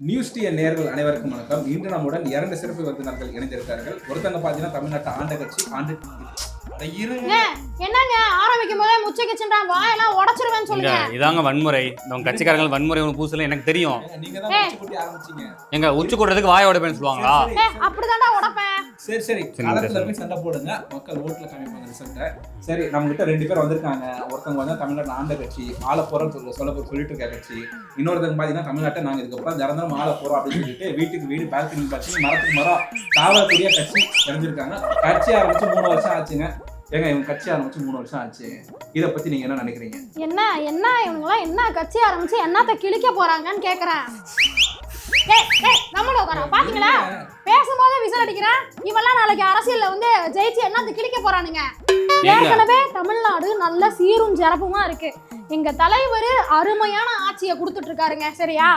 News டிய நேர்கள் அனைவருக்கும் வணக்கம். இன்று நம்முடன் இரண்டு சிறப்பு விருந்தினர்கள் இணைந்திருக்கிறார்கள். ஒருத்தங்க பார்த்தீங்கன்னா தமிழ்நாட்டு ஆண்ட கட்சி ஆண்டு என்னங்க ஆரம்பிக்கும் போதே முச்சை கிச்சன்றான் வாயெல்லாம் உடைச்சிருவேன்னு சொல்லுங்க. இதாங்க வன்முறை. உங்க கட்சிக்காரங்க வன்முறை ஒன்று பூசல எனக்கு தெரியும். எங்க உச்சி கூட்டத்துக்கு வாய உடைப்பேன்னு சொல்லுவாங்களா? அப்படிதான்டா உடைப்பேன். சரி சரி. சரி, களத்துல. போய் சண்டை போடுங்க. மக்கள் ஓட்டுல காமிப்பாங்க ரிசல்ட்டை சரி நம்ம கிட்ட ரெண்டு பேர் வந்திருக்காங்க. ஒருத்தவங்க வந்து தமிழ்நாட்டு ஆண்ட கட்சி ஆள போறோம்னு சொல்ல சொல்ல சொல்லிட்டு இருக்க கட்சி. இன்னொருத்தவங்க பாத்தீங்கன்னா தமிழ்நாட்டை நாங்க இதுக்கப்புறம் திறந்தாலும் ஆள போறோம் அப்படின்னு சொல்லிட்டு வீட்டுக்கு வீடு பால்கனி பால்கனி மரத்துக்கு மரம் காவக்கூடிய கட்சி தெரிஞ்சிருக்காங்க. கட்சி ஆரம்பிச்சு மூணு வருஷம் ஆச்சுங்க. ஏங்க இவங்க கட்சி ஆரம்பிச்சு மூணு வருஷம் ஆச்சு. இதை பத்தி நீங்க என்ன நினைக்கிறீங்க? என்ன என்ன இவங்களாம் என்ன கட்சி ஆரம்பிச்சு என்னத்த கிழிக்க போறாங்கன்னு கேக்குறேன். நம்மள உட்கார பாத்தீங்களா? பேசும்போதே விசில் அடிக்கிறேன். இவெல்லாம் நாளைக்கு அரசியல்ல வந்து ஜெயிச்சு என்னத்த கிழிக்க போறானுங்க? ஏற்கனவே தமிழ்நாடு நல்ல சீரும் சிறப்புமா இருக்கு. எங்க தலைவர் அருமையான ஆட்சியை கொடுத்துட்டு இருக்காருங்க சரியா?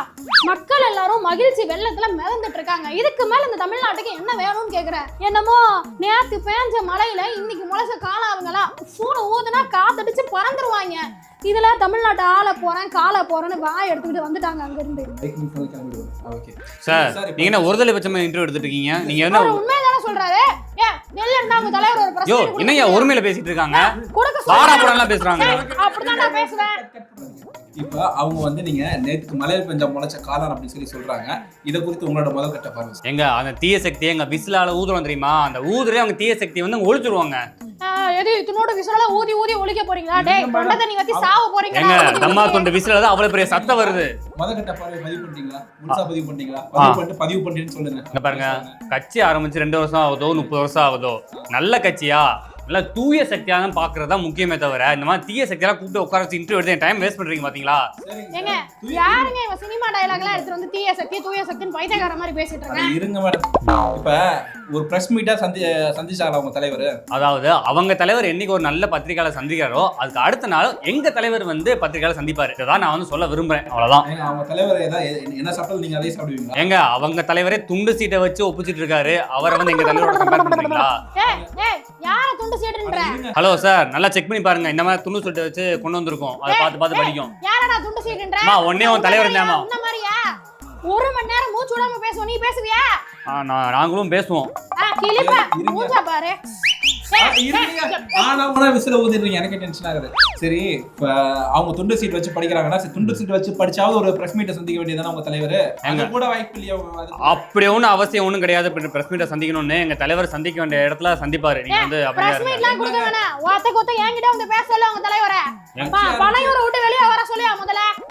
மக்கள் எல்லாரும் மகிழ்ச்சி வெள்ளத்துல மிதந்துட்டு இருக்காங்க இதுக்கு மேல இந்த தமிழ்நாட்டுக்கு என்ன வேணும்னு கேக்குறேன் என்னமோ நேத்து பேஞ்ச மழையில இன்னைக்கு முளைச்ச காலாவுங்களா சூடு ஊதுனா காத்தடிச்சு பறந்துருவாங்க. இதுல தமிழ்நாட்டை ஆள போறேன் கால போறேன்னு வாய் எடுத்துக்கிட்டு வந்துட்டாங்க அங்க இருந்து சார் நீங்க என்ன ஒருதலை பட்சமா இன்டர்வியூ எடுத்துட்டு இருக்கீங்க? நீங்க என்ன உங்க தலைவர் ஒரு யோ பிரச்சனை என்னய்யா ஒருமையில பேசிட்டு இருக்காங்க கொடுக்க வாடா. போடலாம் பேசுறாங்க. அப்படிதான் நான் பேசுவேன். இப்போ அவங்க வந்து நீங்க நேத்துக்கு மலையில் பெஞ்ச முளைச்ச காளான் அப்படின்னு சொல்லி சொல்றாங்க. இதை குறித்து உங்களோட முதல் கட்ட பார்வை. எங்க அந்த தீய சக்தி எங்க விசிலால ஊதுறோம் தெரியுமா? அந்த ஊதுறே அவங்க தீய சக்தி வந்து ஒழிச்சிருவாங்க. எது இத்தனோட விசில ஊதி ஊதி ஒழிக்க போறீங்களா? டேய் தொண்டை தண்ணி வத்தி சாவ போறீங்க தம்மா தொண்டு விசில தான் அவ்வளவு பெரிய சத்தம் வருது. முதல் கட்ட பார்வை பதிவு பண்ணிட்டீங்களா? முழுசா பதிவு பண்ணிட்டீங்களா? பதிவு பண்ணிட்டு பதிவு பண்ணிட்டு சொல்லுங்க. இங்க பாருங்க கட்சி ஆரம்பிச்சு ரெண்டு வருஷம் ஆகுதோ முப்பது வருஷம் ஆகுதோ நல்ல கட்சியா? நல்ல தூய சக்தியா தான் பாக்குறது தான் முக்கியமே தவிர இந்த மாதிரி தீய சக்தியெல்லாம் கூப்பிட்டு உட்கார வச்சு இன்டர்வியூ எடுத்து டைம் வேஸ்ட் பண்றீங்க பாத்தீங்களா? சரிங்க ஏங்க யாருங்க இவன் சினிமா டயலாக் எல்லாம் எடுத்துட்டு வந்து தீய சக்தி தூய சக்தின்னு பைத்தியக்கார மாதிரி பேசிட்டு இருக்கேன் இருங்க மேடம் இப்ப ஒரு பிரஸ் மீட்டா சந்தி சந்திச்சாங்களா உங்க தலைவர்? அதாவது அவங்க தலைவர் என்னைக்கு ஒரு நல்ல பத்திரிகையாளர் சந்திக்கிறாரோ அதுக்கு அடுத்த நாள் எங்க தலைவர் வந்து பத்திரிகையாளர் சந்திப்பாரு. இதான் நான் வந்து சொல்ல விரும்புறேன் அவ்வளவுதான். ஏங்க, அவங்க தலைவர் ஏதாவது எ- என்ன சாப்பிட்டாலும் நீங்க அதே சாப்பிடுவீங்களா? ஏங்க அவங்க தலைவரே துண்டு சீட்டை வச்சு ஒப்பிச்சிட்டு இருக்காரு. அவரை வந்து எங்க தலைவரோட கம்பேர் பண்றீங்களா ஏய் ஏய் யார துண்டு. ஹலோ சார் நல்லா செக் பண்ணி பாருங்க. இந்த மாதிரி துண்டு சீட்டை வச்சு கொண்டு வந்திருக்கோம். அதை பார்த்து பார்த்து படிக்கும். யாரடா துண்டு சீட்டுன்ற அம்மா, ஒண்ணே உன் தலைவர் இல்லையாம்மா? இந்த மாதிரியா? ஒரு மணி நேரம் மூச்சு விடாம பேசுவோம். நீ பேசுவியா? நாங்களும் பேசுவோம். இருங்க. மூஞ்சா பாரு. ஆனா விசில ஊதிடுறீங்க எனக்கு டென்ஷன் ஆகுது. சரி இப்ப அவங்க துண்டு சீட் வச்சு படிக்கிறாங்கன்னா துண்டு சீட் வச்சு படிச்சாவது ஒரு பிரஸ் மீட்டை சந்திக்க வேண்டியதானே உங்க தலைவர்? அங்க கூட வாய்ப்பு இல்லையா அது- அப்படி ஒன்றும் அவசியம் ஒன்றும் கிடையாது. பிரஸ் மீட்டை சந்திக்கணும்னு எங்க தலைவர் சந்திக்க வேண்டிய இடத்துல சந்திப்பாரு. நீங்க வந்து அப்படியா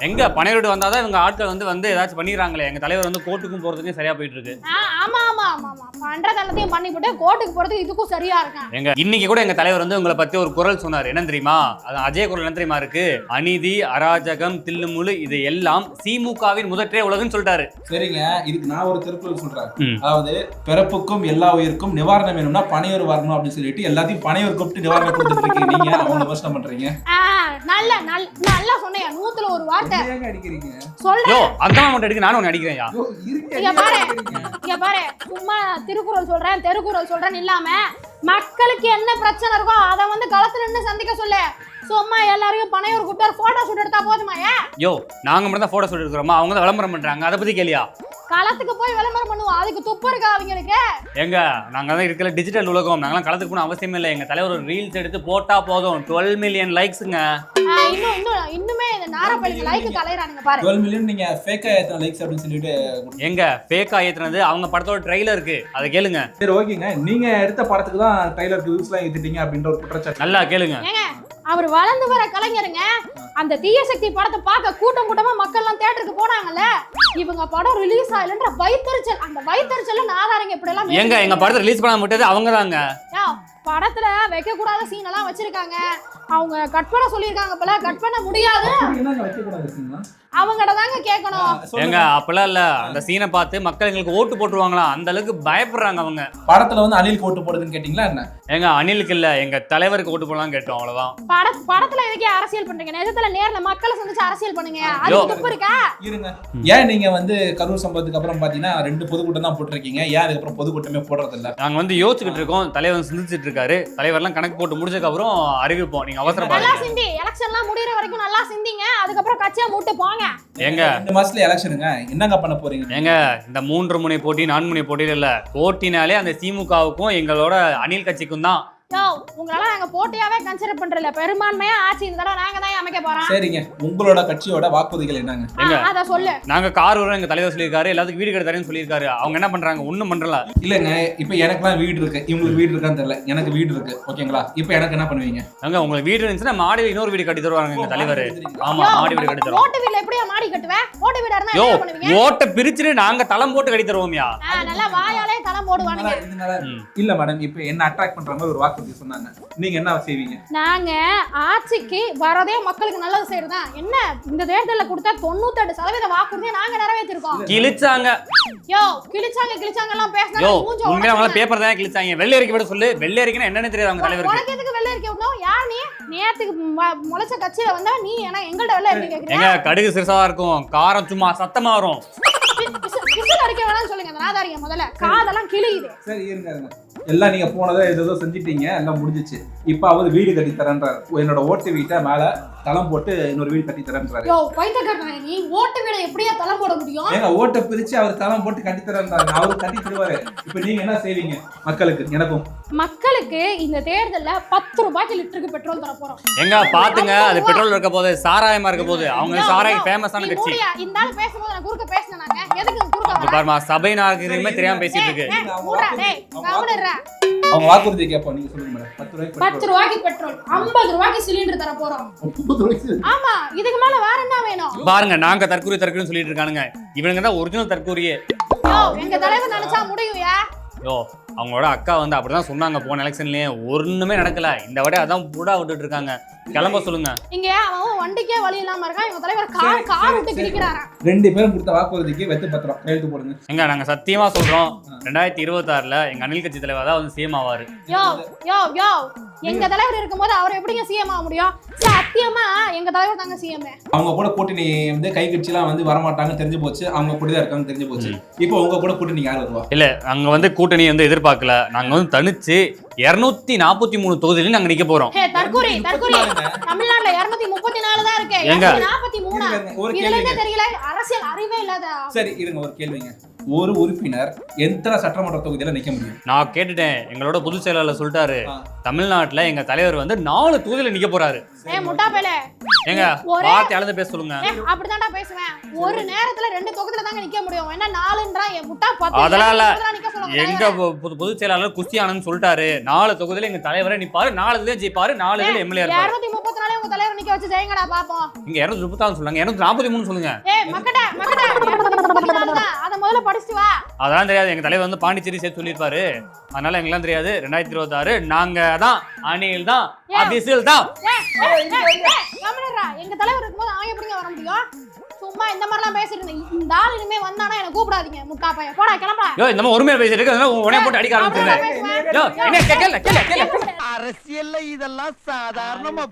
எங்க பனையோடு வந்தாதான் இவங்க ஆட்கள் வந்து வந்து ஏதாச்சும் பண்ணிடுறாங்களே? எங்க தலைவர் வந்து கோர்ட்டுக்கும் போறதுக்கும் சரியா போயிட்டு இருக்கு ஆமா ஆமா ஆமா ஆமா. பண்றது எல்லாத்தையும் பண்ணிவிட்டு கோர்ட்டுக்கு போறதுக்கு இதுக்கும் சரியா இருக்கேன். எங்க இன்னைக்கு கூட எங்க தலைவர் வந்து உங்களை பத்தி ஒரு குரல் சொன்னார். என்ன தெரியுமா? அது அஜய குரல் என்ன தெரியுமா இருக்கு? அநீதி அராஜகம் தில்லுமுழு இது எல்லாம் திமுகவின் முதற்றே உலகன்னு சொல்லிட்டாரு. சரிங்க. இதுக்கு நான் ஒரு திருக்குறள் சொல்றேன். அதாவது பிறப்புக்கும் எல்லா உயிருக்கும் நிவாரணம் வேணும்னா பனையூர் வரணும் அப்படின்னு சொல்லிட்டு எல்லாத்தையும் பனையூர் கூப்பிட்டு நிவாரணம் கொடுத்துட்டு இருக்கீங்க. நீங்க அவங்க விமர்சனம் பண்றீங்க? ஆ, நல்ல நல்ல நல்லா சொன்னையா நூத்துல ஒரு வார்த்தை அதான் மட்டும் அடிக்க நானும் இங்க பாரு. அடிக்கிறீங்க. இங்க பாரு. சும்மா திருக்குறள் சொல்றேன் தெருக்குறள் சொல்றேன்னு இல்லாம மக்களுக்கு என்ன பிரச்சனை இருக்கோ அதை வந்து களத்துல நின்று சந்திக்க சொல்லு. சும்மா எல்லாரையும் பனையூர் கூப்பிட்டு போட்டோ ஷூட் எடுத்தா போதுமா ஏன் யோ நாங்க மட்டும் தான் போட்டோ சொல்லிட்டு இருக்கிறோமா அவங்க தான் விளம்பரம் பண்றாங்க. அதை பத்தி கேளியா? களத்துக்கு போய் விளம்பரம் பண்ணுவோம். அதுக்கு துப்பு இருக்கா அவங்களுக்கு? எங்க நாங்க தான் இருக்கிற டிஜிட்டல் உலகம். நாங்களாம் கலந்துக்கு போகணும் அவசியமே இல்லை. எங்க தலைவர் ஒரு ரீல்ஸ் எடுத்து போட்டா போதும். டுவெல் மில்லியன் லைக்ஸுங்க இன்னும் இன்னும் இன்னுமே இந்த நாரப்பள்ளிக்கு லைக்கு கலையறானுங்க பாரு. 12 மில்லியன் நீங்க ஃபேக்கா ஏத்தன லைக்ஸ் அப்படின்னு சொல்லிட்டு எங்க ஃபேக்கா ஏத்துனது அவங்க படத்தோட ட்ரைலர் இருக்கு. அதை கேளுங்க. சரி ஓகேங்க. நீங்க எடுத்த படத்துக்கு தான் ட்ரைலர் வியூஸ் எல்லாம் ஏத்திட்டீங்க அப்படின்ற ஒரு குற்றச்சாட்டு. நல்லா கேளுங்க. அவர் வளர்ந்து வர கலைஞருங்க அந்த தீய சக்தி படத்தை பார்க்க கூட்டம் கூட்டமா மக்கள் எல்லாம் தேட்டருக்கு போனாங்கல்ல இவங்க படம் ரிலீஸ் ஆகலன்ற வைத்தறிச்சல் அந்த வைத்தறிச்சல்ல நாதாரிங்க இப்படி எல்லாம் எங்க எங்க படத்தை ரிலீஸ் பண்ண விட்டது அவங்க தாங்க படத்துல வைக்க கூடாத சீன் எல்லாம் வச்சிருக்காங்க. அவங்க கட் பண்ண சொல்லியிருக்காங்க போல. கட் பண்ண முடியாது? அவங்ககிட்ட தாங்க கேட்கணும். எங்க அப்பெல்லாம் இல்ல. அந்த சீனை பார்த்து மக்கள் எங்களுக்கு ஓட்டு போட்டுருவாங்களாம் அந்த அளவுக்கு பயப்படுறாங்க அவங்க. படத்துல வந்து அனில் கோட்டு போடுதுன்னு கேட்டீங்களா என்ன? எங்க அனிலுக்கு இல்ல. எங்க தலைவருக்கு ஓட்டு போடலாம் கேட்டோம் அவ்வளவுதான். பட படத்துல எதுக்கே அரசியல் பண்றீங்க? நிஜத்துல நேர்ல மக்களை சந்திச்சு அரசியல் பண்ணுங்க. அது யோ. துப்பு இருக்கா? இருங்க. ஏன் நீங்க வந்து கரூர் சம்பவத்துக்கு அப்புறம் பாத்தீங்கன்னா ரெண்டு பொதுக்கூட்டம் தான் போட்டிருக்கீங்க. ஏன் அதுக்கப்புறம் பொதுக்கூட்டமே போடுறது இல்ல நாங்க வந்து யோசிச்சுக்கிட்டு இருக்கோம். தலைவர் சிந்திச்சிட்டு சொல்லியிருக்காரு தலைவர்லாம் கணக்கு போட்டு முடிச்சதுக்கு அப்புறம் அறிவிப்போம். நீங்க நல்லா அவசரப்படுங்க சிந்தி. எலெக்ஷன்லாம் முடியற வரைக்கும் நல்லா சிந்திங்க. அதுக்கப்புறம் கட்சியை மூட்டு போங்க. ஏங்க? இந்த மாசத்துல எலெக்ஷனுங்க என்னங்க பண்ண போறீங்க? ஏங்க இந்த மூன்று முனை போட்டி நான்கு முனை போட்டியில இல்ல போட்டினாலே அந்த திமுகவுக்கும் எங்களோட அணில் கட்சிக்கும் தான் யோ உங்களால நாங்க போட்டியாவே கன்சிடர் பண்றல பெரும்பான்மையா ஆட்சி இந்த தடவை நாங்க தான் அமைக்க போறோம். சரிங்க. உங்களோட கட்சியோட வாக்குறுதிகள் என்னங்க? அத சொல்லு. நாங்க கார் வரும் எங்க தலைவர் சொல்லியிருக்காரு எல்லாத்துக்கும் வீடு கட்டி தரேன்னு சொல்லியிருக்காரு. அவங்க என்ன பண்றாங்க? ஒண்ணும் பண்றல. இல்லங்க இப்ப எனக்குலாம் வீடு இருக்கு. இவங்களுக்கு வீடு இருக்கான்னு தெரியல. எனக்கு வீடு இருக்கு. ஓகேங்களா? இப்ப எனக்கு என்ன பண்ணுவீங்க? அங்க உங்களுக்கு வீடு இருந்துச்சுன்னா மாடி இன்னொரு வீடு கட்டி தருவாங்க எங்க தலைவர். ஆமா மாடி வீடு கட்டி தருவாங்க ஓட்டு வீட்ல எப்படியா மாடி கட்டுவேன் ஓட்டு வீடா இருந்தா என்ன பண்ணுவீங்க? ஓட்டை பிரிச்சுட்டு நாங்க தளம் போட்டு கட்டி தருவோம்யா. ஆ, நல்லா வாயாலே தலம் போடுவானுங்க. இல்ல மேடம் இப்ப என்ன அட்ராக்ட் பண்ற மாதிரி ஒரு வாக்குறுதி சொன்னாங்க நீங்க என்ன செய்வீங்க நாங்க ஆட்சிக்கு வரதே மக்களுக்கு நல்லது செய்யறதுதான் என்ன இந்த தேர்தல்ல கொடுத்தா தொண்ணூத்தெட்டு சதவீத வாக்குறுதியை நாங்க நிறைவேற்றிருக்கோம் கிழிச்சாங்க யோ கிழிச்சாங்க கிழிச்சாங்க எல்லாம் பேசினா யோ உண்மையில. பேப்பர் தான் கிழிச்சாங்க வெள்ளை அறிக்கை விட சொல்லு வெள்ளை அறிக்கைன்னா என்னன்னு தெரியாது அவங்க தலைவருக்கு உனக்கு எதுக்கு வெள்ளை அறிக்கை விடணும் யார் நீ நேத்துக்கு முளைச்ச கட்சியில வந்தா நீ ஏன்னா எங்கள்ட்ட வெள்ளை அறிக்கை எங்க கேக்குறியா கடுகு சிறுசா இருக்கும் காரம் சும்மா சத்தமா வரும் விசில் அடிக்க வேணாம்னு சொல்லுங்க அந்த நாதாரிங்க முதல்ல காதெல்லாம் கிழியுது சரி இருங்க இருங்க எல்லாம் நீங்க போனதை ஏதோ செஞ்சிட்டீங்க எல்லாம் முடிஞ்சிச்சு. இப்ப அவர் வீடு கட்டி தரேன்றாரு. என்னோட ஓட்டு வீட்டை மேல தளம் போட்டு இன்னொரு வீடு கட்டி தரேன்றாரு. நீ ஓட்டு வீட எப்படியா தளம் போட முடியும்? ஏங்க ஓட்டை பிரிச்சு அவர் தளம் போட்டு கட்டி தரேன்றாரு. அவரு கட்டி தருவாரு. இப்ப நீங்க என்ன செய்வீங்க? மக்களுக்கு எனக்கும். மக்களுக்கு இந்த தேர்தல்ல பத்து ரூபாய்க்கு லிட்டருக்கு பெட்ரோல் தர போறோம். எங்க பாத்துங்க. அது பெட்ரோல் இருக்க போது சாராயமா இருக்க போது. அவங்க சாராயம் ஃபேமஸான கட்சி. இந்த பேசும்போது நான் குறுக்க பேசினாங்க எதுக்கு குறுக்க பாருமா சபை நாகரிகமே தெரியாம பேசிட்டு இருக்கு. அவங்க வாக்குறுதி கேட்போம். நீங்க சொல்லுங்க மேடம் பத்து ரூபாய்க்கு பத்து. ரூபாய்க்கு பெட்ரோல் ஐம்பது ரூபாய்க்கு சிலிண்டர் தர போறோம். ஆமா இதுக்கு மேல வேற என்ன வேணும்? பாருங்க நாங்க தற்கூரி தற்கூரின்னு சொல்லிட்டு இருக்கானுங்க. இவனுங்க தான் ஒரிஜினல் தற்கூரியே. யோ எங்க தலைவர் நினைச்சா முடியும்யா? யோ அவங்களோட அக்கா வந்து அப்படிதான் சொன்னாங்க போன எலெக்ஷன்லயே ஒண்ணுமே நடக்கல. இந்த வாட்டி அதான் புடா விட்டுட்டு இருக்காங்க. கிளம்ப சொல்லுங்க. இங்க அவன் வண்டிக்கே வழி இல்லாம இருக்கான். இவங்க தலைவர் கார் கார் விட்டு கிழிக்கிறாராம். ரெண்டு பேரும் கொடுத்த வாக்குறுதிக்கு வெத்து பத்திரம் கையெழுத்து போடுங்க. எங்க நாங்க சத்தியமா சொல்றோம். ரெண்டாயிரத்தி இருபத்தாறுல எங்க அணில் கட்சி தலைவர் தான் வந்து சிஎம் ஆவாரு. யோ யோ யோ. எங்க தலைவர் இருக்கும்போது அவர் எப்படிங்க சிஎம் ஆக முடியும்? சத்தியமா எங்க தலைவர் தாங்க சிஎம் அவங்க கூட கூட்டணி வந்து கை கட்சிலாம் வந்து வரமாட்டாங்கன்னு தெரிஞ்சு போச்சு. அவங்க கூட தான் இருக்காங்கன்னு தெரிஞ்சு போச்சு. இப்போ உங்க கூட கூட்டணி யார் வருவா? இல்ல அங்க வந்து கூட்டணி வந்து எதிர்பார்க்கல. நாங்க வந்து தனிச்சு இருநூத்தி நாற்பத்தி மூணு தொகுதியிலும் நாங்க நிக்க போறோம். தற்கூரி தமிழ்நாட்டுல இருநூத்தி முப்பத்தி நாலு தான் இருக்கு? நாற்பத்தி மூணா? தெரியல? அரசியல் அறிவே இல்லாத சரி இருங்க ஒரு கேள்விங்க. ஒரு உறுப்பினர் எத்தனை சட்டமன்ற தொகுதியில நிக்க முடியும்? நான் கேட்டுட்டேன். எங்களோட பொதுச் செயலாளர் சொல்லிட்டாரு. தமிழ்நாட்டுல எங்க தலைவர் வந்து நாலு தொகுதியில நிக்க போறாரு. ஏ முட்டா பேலே எங்க ஒரே- வார்த்தை அளந்து பேச சொல்லுங்க. அப்படிதான்டா பேசுவேன். ஒரு நேரத்துல ரெண்டு தொகுதியில தாங்க நிக்க முடியும். என்ன நாலுன்றா? என் முட்டா பத்து அதெல்லாம் இல்ல. எங்க தலைவரை. பொ- பொது பொதுச் செயலாளர் குஸ்தி ஆனந்த் சொல்லிட்டாரு. நாலு தொகுதியில எங்க தலைவரை நிப்பாரு. நாலு இதுலயும் ஜெயிப்பாரு. நாலு இதுல எம்எல்ஏ இருப்பாரு. வச்சு ஜெயங்கடா பாப்போம்? இங்க இருநூத்தி முப்பத்தாறு சொல்லுங்க இருநூத்தி நாற்பத்தி மூணு சொல்லுங்க. ஏய் தான். அத முதல்ல படிச்சுட்டு வா. அதெல்லாம் தெரியாது. எங்க தலைவர் வந்து பாண்டிச்சேரி சேர்த்து சொல்லியிருப்பாரு. அதனால எங்கெல்லாம் தெரியாது. ரெண்டாயிரத்தி இருபத்தாறு நாங்க தான் அணில் தான் அபிசில் தான். எங்க தலைவர் இருக்கும்போது அவன் எப்படிங்க வர முடியும்? சும்மா இந்த மாதிரிலாம் பேசிட்டு இருந்தேன். இந்த ஆள் இனிமே வந்தானா என்ன கூப்பிடாதீங்க முட்டா பையன். போடா கிளம்புடா. யோ இந்த மாதிரி ஒருமையா பேசிட்டு இருக்கு அதனால உடனே போட்டு அடிக்க ஆரம்பிச்சிருந்தேன். யோ என்ன அரசியல்ல இதெல்லாம் சாதாரணமா